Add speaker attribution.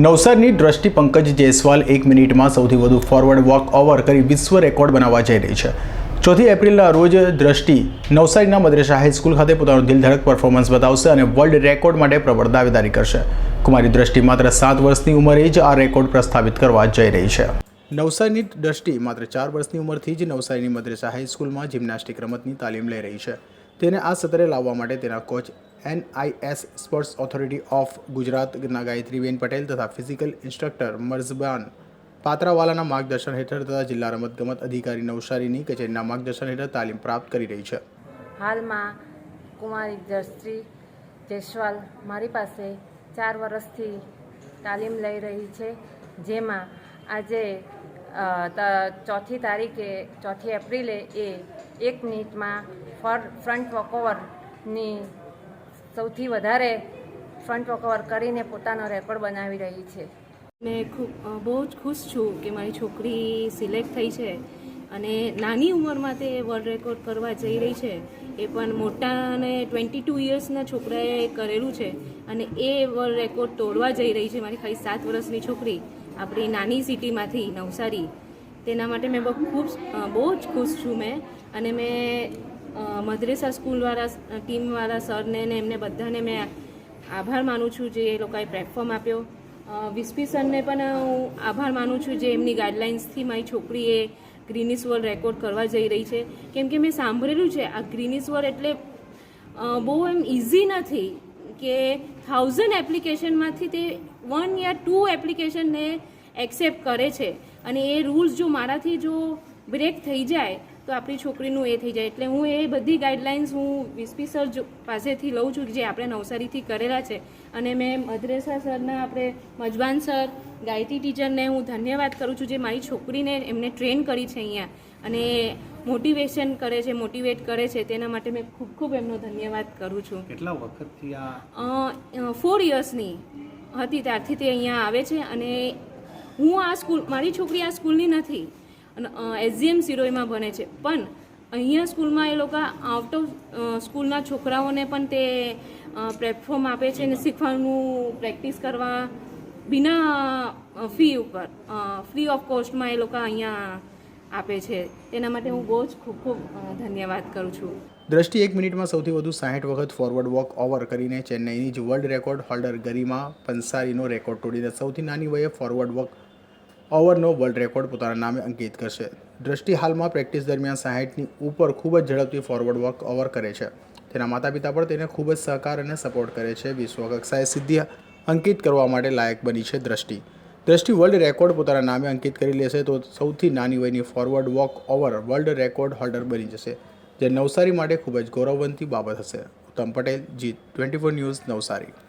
Speaker 1: નવસારીની દ્રષ્ટિ પંકજ જયસ્વાલ એક મિનિટમાં સૌથી વધુ ફોરવર્ડ વોક ઓવર કરી વિશ્વ રેકોર્ડ બનાવવા જઈ રહી છે. ચોથી એપ્રિલના રોજ દ્રષ્ટિ નવસારીના મદ્રેસા હાઈસ્કૂલ ખાતે પોતાનું દિલધડક પરફોર્મન્સ બતાવશે અને વર્લ્ડ રેકોર્ડ માટે પ્રબળ દાવેદારી કરશે. કુમારી દ્રષ્ટિ માત્ર સાત વર્ષની ઉંમરે જ આ રેકોર્ડ પ્રસ્થાપિત કરવા જઈ રહી છે. નવસારીની દ્રષ્ટિ માત્ર ચાર વર્ષની ઉંમરથી જ નવસારીની મદ્રેસા હાઈસ્કૂલમાં જિમ્નાસ્ટિક રમતની તાલીમ લઈ રહી છે. તેને આ સત્રે લાવવા માટે તેના coach NIS sports authority of ગુજરાતના ગાયત્રીબેન પટેલ તથા ફિઝિકલ ઇન્સ્ટ્રક્ટર મર્ઝબાન પાત્રાવાલાના માર્ગદર્શન હેઠળ તથા જિલ્લા રમતગમત અધિકારી નવસારીની કચેરીના માર્ગદર્શન હેઠળ તાલીમ પ્રાપ્ત કરી રહી છે.
Speaker 2: હાલમાં કુમારી દ્રષ્ટિ જયસ્વાલ મારી પાસે ચાર વર્ષથી તાલીમ લઈ રહી છે, જેમાં આજે ચોથી તારીખે, ચોથી એપ્રિલે એ એક મિનિટમાં ફ્રન્ટ વોકઓવરની સૌથી વધારે ફ્રન્ટ વોકઓવર કરીને પોતાનો રેકોર્ડ બનાવી રહી છે.
Speaker 3: મેં ખૂબ બહુ જ ખુશ છું કે મારી છોકરી સિલેક્ટ થઈ છે અને નાની ઉંમરમાં તે વર્લ્ડ રેકોર્ડ કરવા જઈ રહી છે. એ પણ મોટા અને ટ્વેન્ટી ટુ ઇયર્સના છોકરાએ કરેલું છે અને એ વર્લ્ડ રેકોર્ડ તોડવા જઈ રહી છે મારી ખાલી સાત વર્ષની છોકરી આપણી નાની સિટીમાંથી નવસારી. તેના માટે મેં બહુ ખૂબ બહુ જ ખુશ છું મેં અને મેં મદ્રેસા સ્કૂલવાળા ટીમવાળા સરને ને એમને બધાને મેં આભાર માનું છું જે એ લોકોએ પ્લેટફોર્મ આપ્યો. વિસ્પી સરને પણ હું આભાર માનું છું જે એમની ગાઈડલાઇન્સથી મારી છોકરીએ ગ્રીનિસ વર્લ્ડ રેકોર્ડ કરવા જઈ રહી છે. કેમ કે મેં સાંભળેલું છે, આ ગ્રીનિસ વર્લ્ડ એટલે બહુ એમ ઇઝી નથી કે થાઉઝન્ડ એપ્લિકેશનમાંથી તે વન યા ટુ એપ્લિકેશનને એક્સેપ્ટ કરે છે. અને એ રૂલ્સ જો મારાથી જો બ્રેક થઈ જાય તો આપણી છોકરીનું એ થઈ જાય. એટલે હું એ બધી ગાઈડલાઇન્સ હું વિસ્પી સર પાસેથી લઉં છું જે આપણે નવસારીથી કરેલા છે. અને મેં મદ્રેસા સરના આપણે મજબાન સર ગાયત્રી ટીચરને હું ધન્યવાદ કરું છું જે મારી છોકરીને એમને ટ્રેન કરી છે અહીંયા. અને મોટિવેશન કરે છે મોટિવેટ કરે છે. તેના માટે મેં ખૂબ ખૂબ એમનો ધન્યવાદ કરું છું.
Speaker 4: કેટલા વખતથી આ
Speaker 3: ફોર યર્સની હતી ત્યારથી તે અહીંયા આવે છે. અને હું આ સ્કૂલ મારી છોકરી આ સ્કૂલની નથી. અને એસજીએમ સિરોઈમાં ભણે છે. પણ અહીંયા સ્કૂલમાં એ લોકો આઉટ ઓફ સ્કૂલના છોકરાઓને પણ તે પ્લેટફોર્મ આપે છે અને શીખવાનું પ્રેક્ટિસ કરવા બિના ફી ઉપર ફ્રી ઓફ કોસ્ટમાં એ લોકો અહીંયા આપે છે. તેના માટે હું બહુ જ ખૂબ ખૂબ ધન્યવાદ કરું છું.
Speaker 1: દ્રષ્ટિ એક મિનિટમાં સૌથી વધુ સાહીઠ વખત ફોરવર્ડ વોક ઓવર કરીને ચેન્નઈની જ વર્લ્ડ રેકોર્ડ હોલ્ડર ગરિમા પંસારીનો રેકોર્ડ તોડીને સૌથી નાની વયે ફોરવર્ડ વોક ઓવરનો વર્લ્ડ રેકોર્ડ પોતાના નામે અંકિત કરશે. દ્રષ્ટિ હાલમાં પ્રેક્ટિસ દરમિયાન સાહીઠની ઉપર ખૂબ જ ઝડપથી ફોરવર્ડ વોક ઓવર કરે છે. તેના માતા પિતા પણ તેને ખૂબ જ સહકાર અને સપોર્ટ કરે છે. વિશ્વ કક્ષાએ સિદ્ધિ અંકિત કરવા માટે લાયક બની છે દ્રષ્ટિ. દ્રષ્ટિ વર્લ્ડ રેકોર્ડ પોતાના નામે અંકિત કરી લેશે તો સૌથી નાની વયની forward walkover world record holder બની જશે, જે નવસારી માટે ખૂબ જ ગૌરવવંતી બાબત હશે. ઉત્તમ પટેલ, જીત ટ્વેન્ટી ફોર ન્યૂઝ નવસારી.